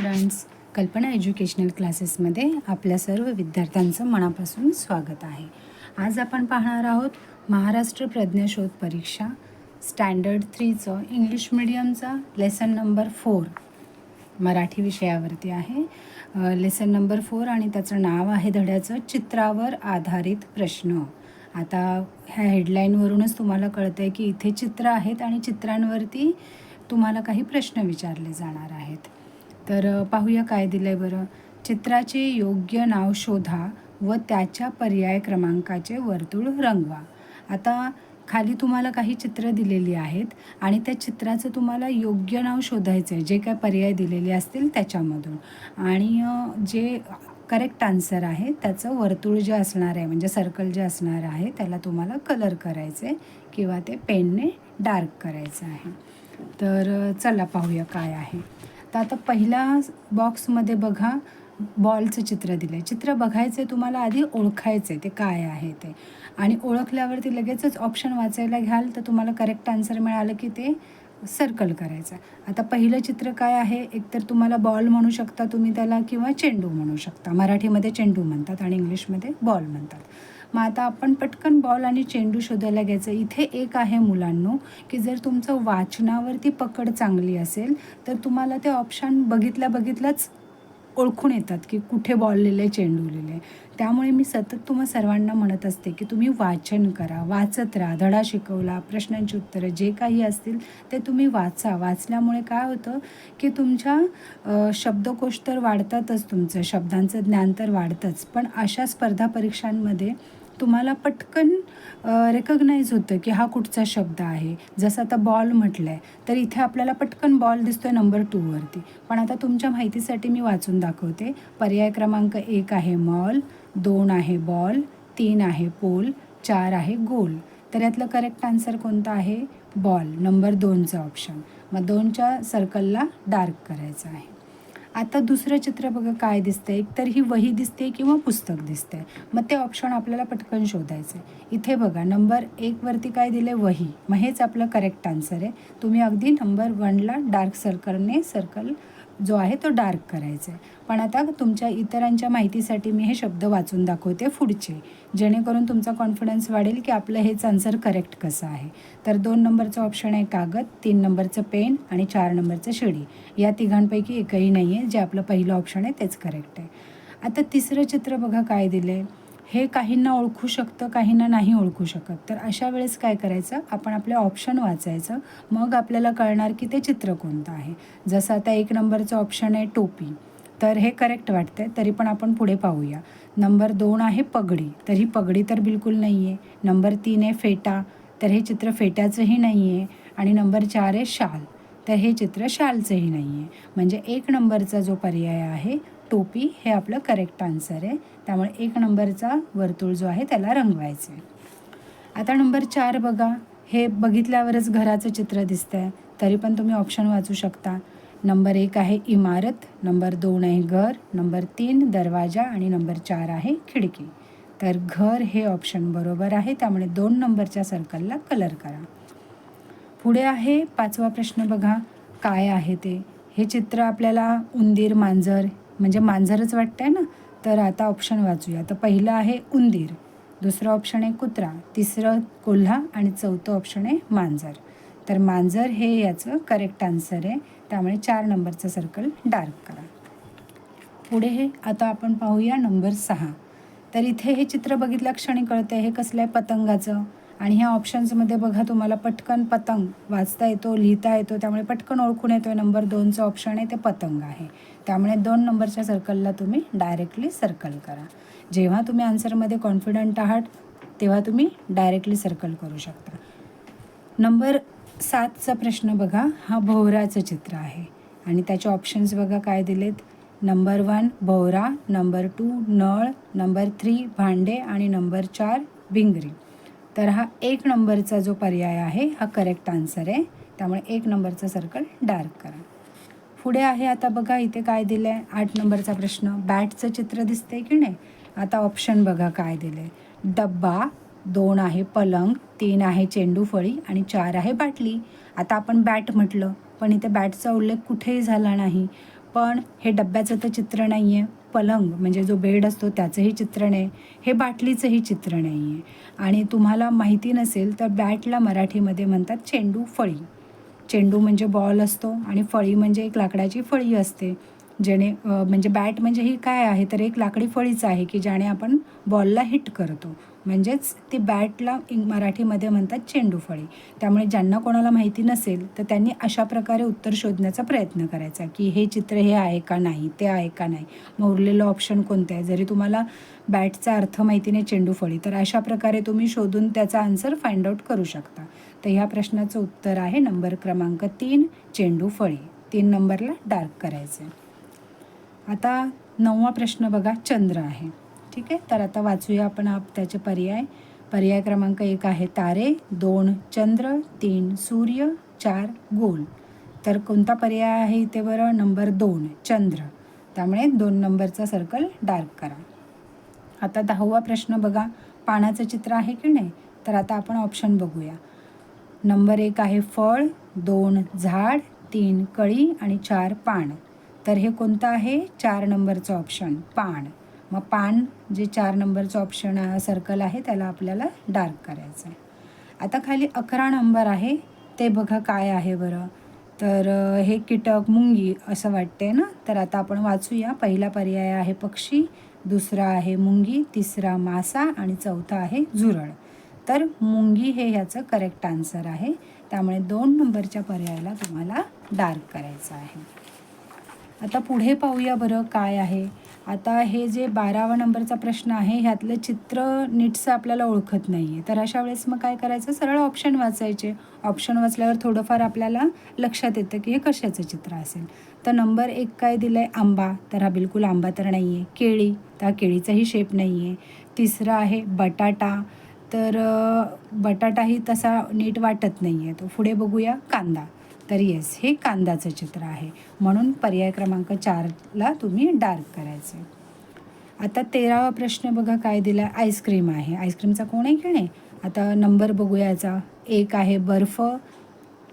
Students कल्पना educational क्लासेसमध्ये आपल्या सर्व विद्यार्थ्यांचं मनापासून स्वागत आहे. आज आपण पाहणार आहोत महाराष्ट्र प्रज्ञाशोध परीक्षा स्टँडर्ड थ्रीचं इंग्लिश मिडियमचा लेसन नंबर फोर. मराठी विषयावरती आहे. लेसन नंबर फोर आणि त्याचं नाव आहे धड्याचं चित्रावर आधारित प्रश्न. आता ह्या हेडलाईनवरूनच तुम्हाला कळतं आहे की इथे चित्र आहेत आणि चित्रांवरती तुम्हाला काही प्रश्न विचारले जाणार आहेत. तर पाहूया काय दिलं आहे बरं. चित्राचे योग्य नाव शोधा व त्याच्या पर्याय क्रमांकाचे वर्तुळ रंगवा. आता खाली तुम्हाला काही चित्र दिलेली आहेत आणि त्या चित्राचं तुम्हाला योग्य नाव शोधायचं आहे जे काय पर्याय दिलेले असतील त्याच्यामधून. आणि जे करेक्ट आन्सर आहे त्याचं वर्तुळ जे असणार आहे म्हणजे सर्कल जे असणार आहे त्याला तुम्हाला कलर करायचं आहे किंवा ते पेनने डार्क करायचं आहे. तर चला पाहूया काय आहे. तर आता पहिल्या बॉक्समध्ये बघा बॉलचं चित्र दिलं आहे चित्र बघायचं आहे तुम्हाला आधी ओळखायचं आहे ते काय आहे ते. आणि ओळखल्यावरती लगेचच ऑप्शन वाचायला घ्याल तर तुम्हाला करेक्ट आन्सर मिळालं की ते सर्कल करायचं. आता पहिलं चित्र काय आहे? एकतर तुम्हाला बॉल म्हणू शकता तुम्ही त्याला किंवा चेंडू म्हणू शकता. मराठीमध्ये चेंडू म्हणतात आणि इंग्लिशमध्ये बॉल म्हणतात. मग आता आपण पटकन बॉल आणि चेंडू शोधायला घ्यायचं. इथे एक आहे मुलांनो की जर तुमचं वाचनावरती पकड चांगली असेल तर तुम्हाला ते ऑप्शन बघितल्या बघितल्याच ओळखून येतात की कुठे बॉल लिहिले चेंडू लिहिले त्यामुळे मी सतत तुम्हा सर्वांना म्हणत असते की तुम्ही वाचन करा वाचत राहा धडा शिकवला प्रश्नांची उत्तरं जे काही असतील ते तुम्ही वाचा. वाचल्यामुळे काय होतं की तुमच्या शब्दकोश तर वाढतातच तुमचं शब्दांचं ज्ञान तर वाढतंच पण अशा स्पर्धा परीक्षांमध्ये तुम्हाला पटकन रेकग्नाईज होतं की हा कुठचा शब्द आहे. जसं आता बॉल म्हटलं आहे तर इथे आपल्याला पटकन बॉल दिसतो आहे नंबर टूवरती पण आता तुमच्या माहितीसाठी मी वाचून दाखवते. पर्याय क्रमांक एक आहे मॉल दोन आहे बॉल तीन आहे पोल चार आहे गोल तर यातलं करेक्ट आन्सर कोणतं आहे? बॉल नंबर दोनचं ऑप्शन मग दोनच्या सर्कलला डार्क करायचं आहे. आता दुसरं चित्र बघा काय दिसतंय. एक तर ही वही दिसते किंवा पुस्तक दिसतंय. मग ते ऑप्शन आपल्याला पटकन शोधायचं आहे इथे बघा नंबर एकवरती काय दिले वही. मग हेच आपलं करेक्ट आन्सर आहे. तुम्ही अगदी नंबर वनला डार्क सर्कलने सर्कल जो आहे तो डार्क करायचा आहे पण आता तुमच्या इतरांच्या माहितीसाठी मी हे शब्द वाचून दाखवते पुढचे. जेणेकरून तुमचा कॉन्फिडन्स वाढेल की आपलं हेच आन्सर करेक्ट कसं आहे. तर दोन नंबरचं ऑप्शन आहे कागद तीन नंबरचं पेन आणि चार नंबरचं शिडी. या तिघांपैकी एकही नाही आहे जे आपलं पहिलं ऑप्शन आहे तेच करेक्ट आहे. आता तिसरं चित्र बघा काय दिलं आहे हे काहींना ओळखू शकतं काहींना नाही ओळखू शकत. तर अशा वेळेस काय करायचं? आपण आपले ऑप्शन वाचायचं. मग आपल्याला कळणार की ते चित्र कोणतं आहे. जसं आता एक नंबरचं ऑप्शन आहे टोपी. तर हे करेक्ट वाटतंय. तरी पण आपण पुढे पाहूया. नंबर दोन आहे पगडी. तर ही पगडी तर बिलकुल नाही आहे नंबर तीन आहे फेटा. तर हे चित्र फेट्याचंही नाही आहे आणि नंबर चार आहे शाल. तर हे चित्र शालचंही नाही आहे म्हणजे एक नंबरचा जो पर्याय आहे टोपी हे आपलं करेक्ट आन्सर आहे. त्यामुळे एक नंबरचा वर्तुळ जो आहे त्याला रंगवायचं आहे आता नंबर चार बघा. हे बघितल्यावरच घराचं चित्र दिसतं आहे तरी पण तुम्ही ऑप्शन वाचू शकता. नंबर एक आहे इमारत नंबर दोन आहे घर नंबर तीन दरवाजा आणि नंबर चार आहे खिडकी. तर घर हे ऑप्शन बरोबर आहे. त्यामुळे दोन नंबरच्या सर्कलला कलर करा. पुढे आहे पाचवा प्रश्न बघा. काय आहे ते? हे चित्र आपल्याला उंदीर मांजर म्हणजे मांजरच वाटतंय ना? तर आता ऑप्शन वाचूया. तर पहिलं आहे उंदीर. दुसरं ऑप्शन आहे कुत्रा. तिसरं कोल्हा आणि चौथं ऑप्शन आहे मांजर. तर मांजर हे याचं करेक्ट आन्सर आहे. त्यामुळे चार नंबरचं सर्कल डार्क करा. पुढे हे आता आपण पाहूया नंबर सहा. तर इथे हे चित्र बघितल्या क्षणी कळतं हे कसलं आहे पतंगाचं? आणि ह्या ऑप्शन्समध्ये बघा तुम्हाला पटकन पतंग वाचता येतो लिहिता येतो त्यामुळे पटकन ओळखून येतो आहे नंबर दोनचं ऑप्शन आहे ते पतंग आहे. त्यामुळे दोन नंबरच्या सर्कलला तुम्ही डायरेक्टली सर्कल करा. जेव्हा तुम्ही आन्सरमध्ये कॉन्फिडंट आहात तेव्हा तुम्ही डायरेक्टली सर्कल करू शकता. नंबर सातचा प्रश्न बघा हा भोवराचं चित्र आहे. आणि त्याचे ऑप्शन्स बघा काय दिलेत. नंबर वन भोवरा. नंबर टू नळ. नंबर थ्री भांडे. आणि नंबर चार भिंगरी तर हा एक नंबरचा जो पर्याय आहे हा करेक्ट आन्सर आहे. त्यामुळे एक नंबरचा सर्कल डार्क करा. पुढे आहे आता बघा इथे काय दिलं आहे आठ नंबरचा प्रश्न. बॅटचं चित्र दिसतंय की नाही? आता ऑप्शन बघा काय दिलं आहे डब्बा दोन आहे पलंग तीन आहे चेंडू फळी आणि चार आहे बाटली. आता आपण बॅट म्हटलं पण इथे बॅटचा उल्लेख कुठेही झाला नाही. पण हे डब्याचं तर चित्र नाही आहे पलंग म्हणजे जो बेड असतो त्याचंही चित्रण आहे. हे बाटलीचंही चित्र नाही आहे आणि तुम्हाला माहिती नसेल तर बॅटला मराठीमध्ये म्हणतात चेंडू फळी. चेंडू म्हणजे बॉल असतो आणि फळी म्हणजे एक लाकडाची फळी असते. जेणे म्हणजे बॅट म्हणजे ही काय आहे? तर एक लाकडी फळीचं आहे की ज्याने आपण बॉलला हिट करतो. म्हणजेच ती बॅटला इंग मराठीमध्ये म्हणतात चेंडूफळी. त्यामुळे ज्यांना कोणाला माहिती नसेल तर त्यांनी अशा प्रकारे उत्तर शोधण्याचा प्रयत्न करायचा की हे चित्र हे आहे का नाही ते आहे का नाही. मग उरलेलं ऑप्शन कोणतं आहे? जरी तुम्हाला बॅटचा अर्थ माहिती नाही चेंडूफळी तर अशा प्रकारे तुम्ही शोधून त्याचा आन्सर फाइंड आउट करू शकता. तर ह्या प्रश्नाचं उत्तर आहे नंबर क्रमांक तीन चेंडू फळी तीन नंबरला डार्क करायचं आहे आता नववा प्रश्न बघा चंद्र आहे. ठीक आहे? तर आता वाचूया आपण आप त्याचे पर्याय. पर्याय क्रमांक एक आहे तारे दोन चंद्र तीन सूर्य चार गोल. तर कोणता पर्याय आहे इथे बरं नंबर दोन चंद्र. त्यामुळे दोन नंबरचा सर्कल डार्क करा. आता दहावा प्रश्न बघा. पानाचं चित्र आहे की नाही? तर आता आपण ऑप्शन बघूया. नंबर एक आहे फळ दोन झाड तीन कळी आणि चार पान. तर हे कोणतं आहे? चार नंबरचं ऑप्शन पान. मग पान जे चार नंबरचं ऑप्शन सर्कल आहे त्याला आपल्याला डार्क करायचं आहे. आता खाली अकरा नंबर आहे ते बघा काय आहे बरं. तर हे कीटक मुंगी असं वाटते ना? तर आता आपण वाचूया. पहिला पर्याय आहे पक्षी दुसरा आहे मुंगी तिसरा मासा आणि चौथा आहे झुरळ. तर मुंगी हे ह्याचं करेक्ट आन्सर आहे. त्यामुळे दोन नंबरच्या पर्यायाला तुम्हाला डार्क करायचं आहे. आता पुढे पाहूया बरं काय आहे. आता हे जे बारावा नंबरचा प्रश्न आहे ह्यातलं चित्र नीटसं आपल्याला ओळखत नाही आहे तर अशा वेळेस मग काय करायचं? सरळ ऑप्शन वाचायचे. ऑप्शन वाचल्यावर थोडंफार आपल्याला लक्षात येतं की हे कशाचं चित्र असेल. तर नंबर एक काय दिलं आहे आंबा. तर हा बिलकुल आंबा तर नाही आहे केळी. तर हा केळीचाही शेप नाही आहे तिसरा आहे बटाटा. तर बटाटाही तसा नीट वाटत नाही आहे तो पुढे बघूया कांदा. तर येस हे कांदाचं चित्र आहे. म्हणून पर्याय क्रमांक चारला तुम्ही डार्क करायचे. आता तेरावा प्रश्न बघा काय दिला. आईस्क्रीम आहे. आईस्क्रीमचा कोण आहे की नाही आता नंबर बघूया याचा एक आहे बर्फ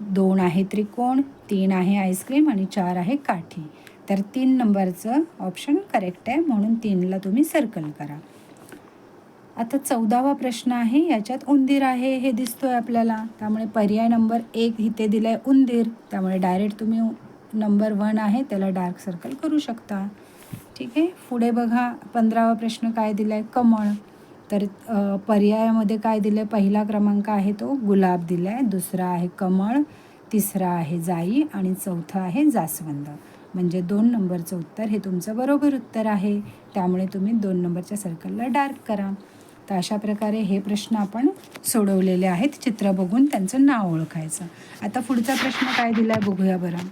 दोन आहे त्रिकोण तीन आहे आईस्क्रीम आणि चार आहे काठी. तर तीन नंबरचं ऑप्शन करेक्ट आहे. म्हणून तीनला तुम्ही सर्कल करा. आता चौदावा प्रश्न आहे याच्यात उंदीर आहे हे दिसतोय आपल्याला. त्यामुळे पर्याय नंबर एक इथे दिला आहे उंदीर. त्यामुळे डायरेक्ट तुम्ही नंबर वन आहे त्याला डार्क सर्कल करू शकता. ठीक आहे? पुढे बघा पंधरावा प्रश्न काय दिला आहे कमळ. तर पर्यायामध्ये काय दिलं आहे पहिला क्रमांक आहे तो गुलाब दिला आहे दुसरा आहे कमळ. तिसरा आहे जाई. आणि चौथा आहे जास्वंद. म्हणजे दोन नंबरचं उत्तर हे तुमचं बरोबर उत्तर आहे. त्यामुळे तुम्ही दोन नंबरच्या सर्कलला डार्क करा. तर अशा प्रकारे हे प्रश्न आपण सोडवलेले आहेत. चित्र बघून त्यांचं नाव ओळखायचं. आता पुढचा प्रश्न काय दिला आहे बघूया बरं.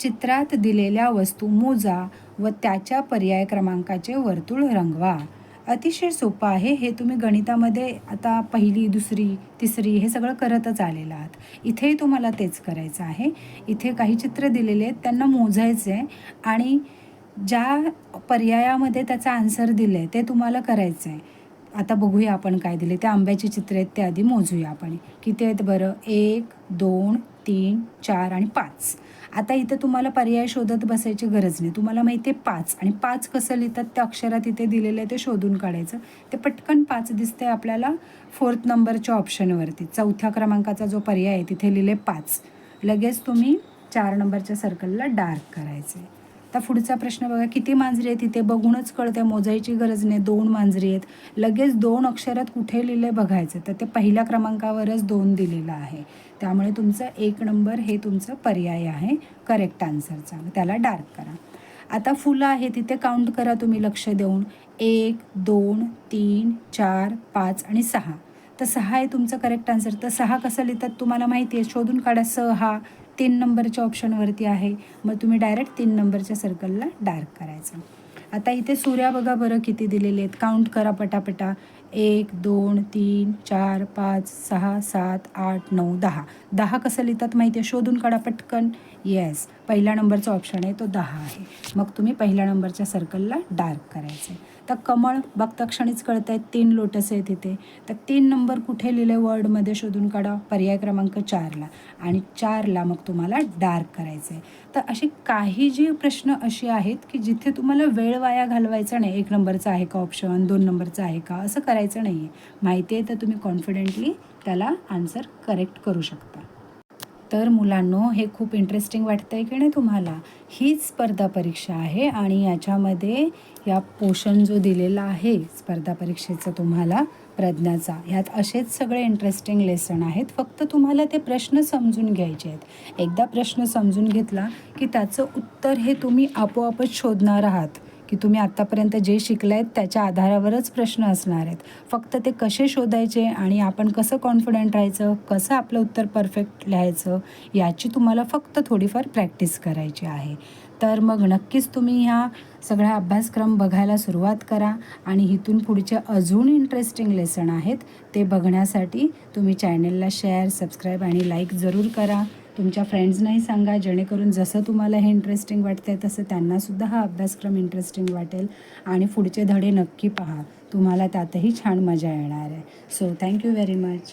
चित्रात दिलेल्या वस्तू मोजा व त्याच्या पर्याय क्रमांकाचे वर्तुळ रंगवा. अतिशय सोपं आहे. हे तुम्ही गणितामध्ये आता पहिली दुसरी तिसरी हे सगळं करतच आलेलं आहात. इथेही तुम्हाला तेच करायचं आहे. इथे काही चित्र दिलेले आहेत. त्यांना मोजायचे आहे. आणि ज्या पर्यायामध्ये त्याचा आन्सर दिलं आहे ते तुम्हाला करायचं आहे आता बघूया आपण काय दिले. ते आंब्याचे चित्र आहेत ते आधी मोजूया आपण. किती आहेत बरं? एक दोन तीन चार आणि पाच. आता इथं तुम्हाला पर्याय शोधत बसायची गरज नाही. तुम्हाला माहिती आहे पाच. आणि पाच कसं लिहितात? त्या अक्षरात इथे दिलेलं आहे ते शोधून काढायचं. ते पटकन पाच दिसते आपल्याला फोर्थ नंबरच्या ऑप्शनवरती. चौथ्या क्रमांकाचा जो पर्याय आहे तिथे लिहिले पाच. लगेच तुम्ही चार नंबरच्या सर्कलला डार्क करायचे आता पुढचा प्रश्न बघा किती मांजरी आहेत तिथे बघूनच कळते मोजायची गरज नाही दोन मांजरी आहेत. लगेच दोन अक्षरात कुठे लिहिले बघायचं? तर ते पहिल्या क्रमांकावरच दोन दिलेलं आहे. त्यामुळे तुमचं एक नंबर हे तुमचं पर्याय आहे. करेक्ट आन्सरचा त्याला डार्क करा. आता फुलं आहे तिथे काउंट करा तुम्ही लक्ष देऊन. एक दोन तीन चार पाच आणि सहा. तर सहा आहे तुमचं करेक्ट आन्सर तर सहा कसं लिहितात तुम्हाला माहिती आहे? शोधून काढा स हा तीन नंबरच्या ऑप्शनवरती आहे. मग तुम्ही डायरेक्ट तीन नंबरच्या सर्कलला डार्क करायचं. आता इथे सूर्या बघा बरं किती दिलेले आहेत. काउंट करा पटापटा. एक दोन तीन चार पाच सहा सात आठ नऊ दहा. दहा कसं लिहितात माहिती आहे? शोधून काढा पटकन. येस पहिल्या नंबरचा ऑप्शन आहे तो दहा आहे. मग तुम्ही पहिल्या नंबरच्या सर्कलला डार्क करायचं आहे. तर कमळ बघता क्षणीच कळत आहेत तीन लोटस आहेत तिथे तर तीन नंबर कुठे लिहिले वर्डमध्ये शोधून काढा पर्याय क्रमांक चारला. आणि चारला मग तुम्हाला डार्क करायचं आहे तर अशी काही जी प्रश्न असे आहेत की जिथे तुम्हाला वेळ वाया घालवायचा नाही एक नंबरचा आहे का ऑप्शन दोन नंबरचा आहे का असं करायचं नाही आहे माहिती आहे तर तुम्ही कॉन्फिडेंटली त्याला आन्सर करेक्ट करू शकता. तर मुलांनो हे खूप इंटरेस्टिंग वाटतं आहे की नाही तुम्हाला? हीच स्पर्धा परीक्षा आहे आणि याच्यामध्ये या पोषण जो दिलेला आहे स्पर्धा परीक्षेचा तुम्हाला प्रज्ञाचा ह्यात असेच सगळे इंटरेस्टिंग लेसन आहेत. फक्त तुम्हाला ते प्रश्न समजून घ्यायचे आहेत. एकदा प्रश्न समजून घेतला की त्याचं उत्तर हे तुम्ही आपोआपच शोधणार आहात. की तुम्ही आत्तापर्यंत जे शिकलायत त्याच्या आधारावरच प्रश्न असणार आहेत. फक्त ते कसे शोधायचे आणि आपण कसं कॉन्फिडंट राहायचं कसं आपलं उत्तर परफेक्ट लिहायचं याची तुम्हाला फक्त थोडीफार प्रॅक्टिस करायची आहे. तर मग नक्कीच तुम्ही ह्या सगळा अभ्यासक्रम बघायला सुरुवात करा आणि इथून पुढचे अजून इंटरेस्टिंग लेसन आहेत ते बघण्यासाठी तुम्ही चॅनेलला शेअर सबस्क्राईब आणि लाईक जरूर करा. तुमच्या फ्रेंड्सनाही सांगा जेणेकरून जसं तुम्हाला हे इंटरेस्टिंग वाटतंय तसं त्यांनासुद्धा हा अभ्यासक्रम इंटरेस्टिंग वाटेल. आणि पुढचे धडे नक्की पहा. तुम्हाला त्यातही छान मजा येणार आहे. So thank you very much